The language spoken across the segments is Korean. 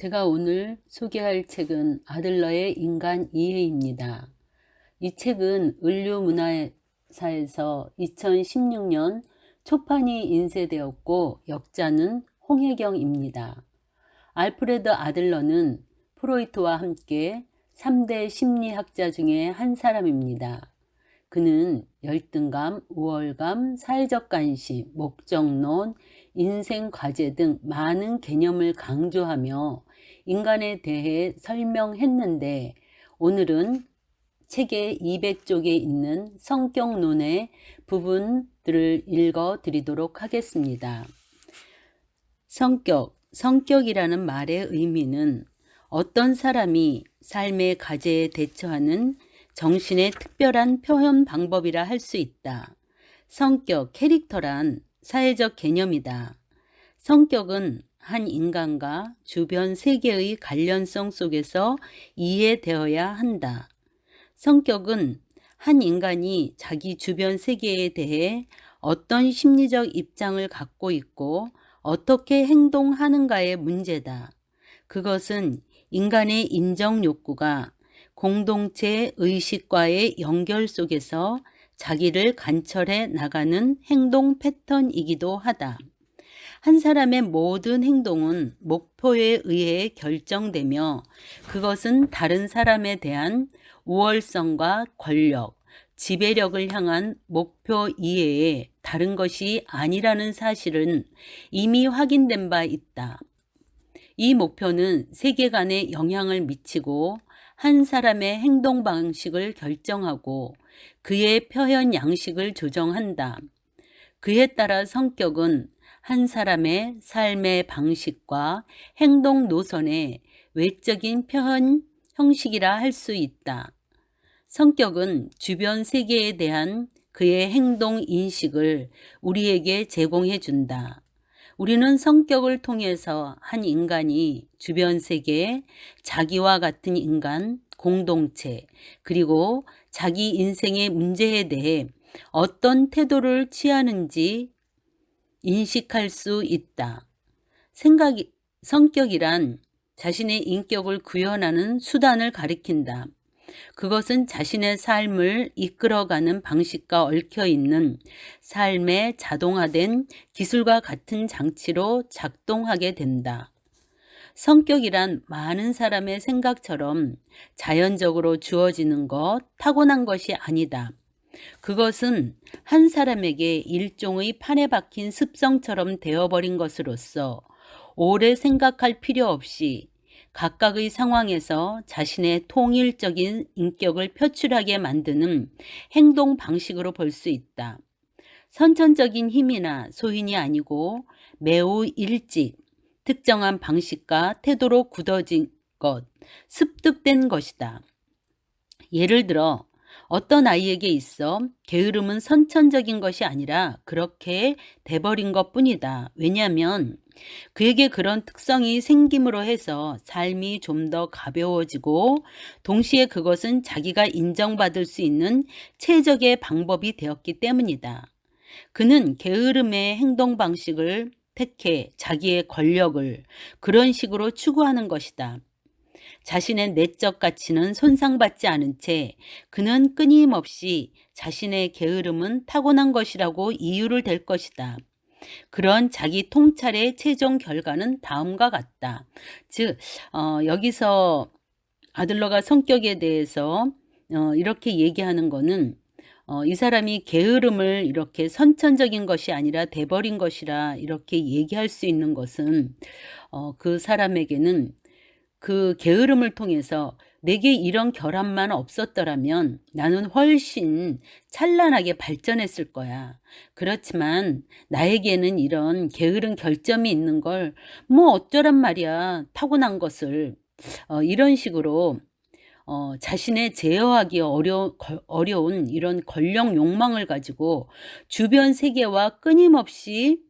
제가 오늘 소개할 책은 아들러의 인간 이해입니다. 이 책은 을류문화사에서 2016년 초판이 인쇄되었고 역자는 홍혜경입니다. 알프레드 아들러는 프로이트와 함께 3대 심리학자 중에 한 사람입니다. 그는 열등감, 우월감, 사회적 관심, 목적론, 인생 과제 등 많은 개념을 강조하며 인간에 대해 설명했는데 오늘은 책의 200쪽에 있는 성격론의 부분들을 읽어 드리도록 하겠습니다. 성격, 성격이라는 말의 의미는 어떤 사람이 삶의 과제에 대처하는 정신의 특별한 표현 방법이라 할 수 있다. 성격, 캐릭터란 사회적 개념이다. 성격은 한 인간과 주변 세계의 관련성 속에서 이해되어야 한다. 성격은 한 인간이 자기 주변 세계에 대해 어떤 심리적 입장을 갖고 있고 어떻게 행동하는가의 문제다. 그것은 인간의 인정 욕구가 공동체 의식과의 연결 속에서 자기를 관철해 나가는 행동 패턴이기도 하다. 한 사람의 모든 행동은 목표에 의해 결정되며 그것은 다른 사람에 대한 우월성과 권력, 지배력을 향한 목표 이외에 다른 것이 아니라는 사실은 이미 확인된 바 있다. 이 목표는 세계관에 영향을 미치고 한 사람의 행동 방식을 결정하고 그의 표현 양식을 조정한다. 그에 따라 성격은 한 사람의 삶의 방식과 행동 노선의 외적인 표현 형식이라 할 수 있다. 성격은 주변 세계에 대한 그의 행동 인식을 우리에게 제공해 준다. 우리는 성격을 통해서 한 인간이 주변 세계, 자기와 같은 인간, 공동체, 그리고 자기 인생의 문제에 대해 어떤 태도를 취하는지 인식할 수 있다. 생각이, 성격이란 자신의 인격을 구현하는 수단을 가리킨다. 그것은 자신의 삶을 이끌어가는 방식과 얽혀 있는 삶의 자동화된 기술과 같은 장치로 작동하게 된다. 성격이란 많은 사람의 생각처럼 자연적으로 주어지는 것, 타고난 것이 아니다. 그것은 한 사람에게 일종의 판에 박힌 습성처럼 되어버린 것으로서 오래 생각할 필요 없이 각각의 상황에서 자신의 통일적인 인격을 표출하게 만드는 행동 방식으로 볼 수 있다. 선천적인 힘이나 소인이 아니고 매우 일찍 특정한 방식과 태도로 굳어진 것, 습득된 것이다. 예를 들어 어떤 아이에게 있어 게으름은 선천적인 것이 아니라 그렇게 돼버린 것 뿐이다. 왜냐하면 그에게 그런 특성이 생김으로 해서 삶이 좀 더 가벼워지고 동시에 그것은 자기가 인정받을 수 있는 최적의 방법이 되었기 때문이다. 그는 게으름의 행동 방식을 택해 자기의 권력을 그런 식으로 추구하는 것이다. 자신의 내적 가치는 손상받지 않은 채 그는 끊임없이 자신의 게으름은 타고난 것이라고 이유를 댈 것이다. 그런 자기 통찰의 최종 결과는 다음과 같다. 즉, 어, 여기서 아들러가 성격에 대해서 어, 이렇게 얘기하는 거는 어, 이 사람이 게으름을 이렇게 선천적인 것이 아니라 돼버린 것이라 이렇게 얘기할 수 있는 것은 어, 그 사람에게는 그 게으름을 통해서 내게 이런 결함만 없었더라면 나는 훨씬 찬란하게 발전했을 거야. 그렇지만 나에게는 이런 게으른 결점이 있는 걸 뭐 어쩌란 말이야. 타고난 것을. 어, 이런 식으로 어, 자신의 제어하기 어려, 어려운 이런 권력 욕망을 가지고 주변 세계와 끊임없이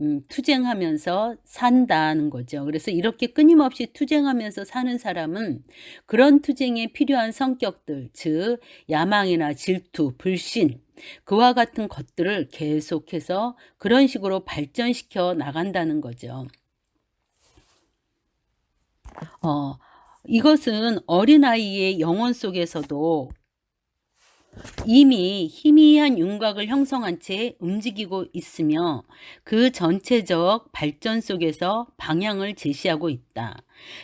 음, 투쟁하면서 산다는 거죠. 그래서 이렇게 끊임없이 투쟁하면서 사는 사람은 그런 투쟁에 필요한 성격들, 즉 야망이나 질투, 불신, 그와 같은 것들을 계속해서 그런 식으로 발전시켜 나간다는 거죠. 어, 이것은 어린아이의 영혼 속에서도 이미 희미한 윤곽을 형성한 채 움직이고 있으며 그 전체적 발전 속에서 방향을 제시하고 있다.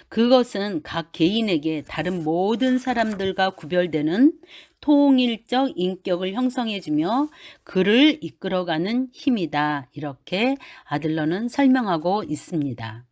그것은 각 개인에게 다른 모든 사람들과 구별되는 통일적 인격을 형성해주며 그를 이끌어가는 힘이다. 이렇게 아들러는 설명하고 있습니다.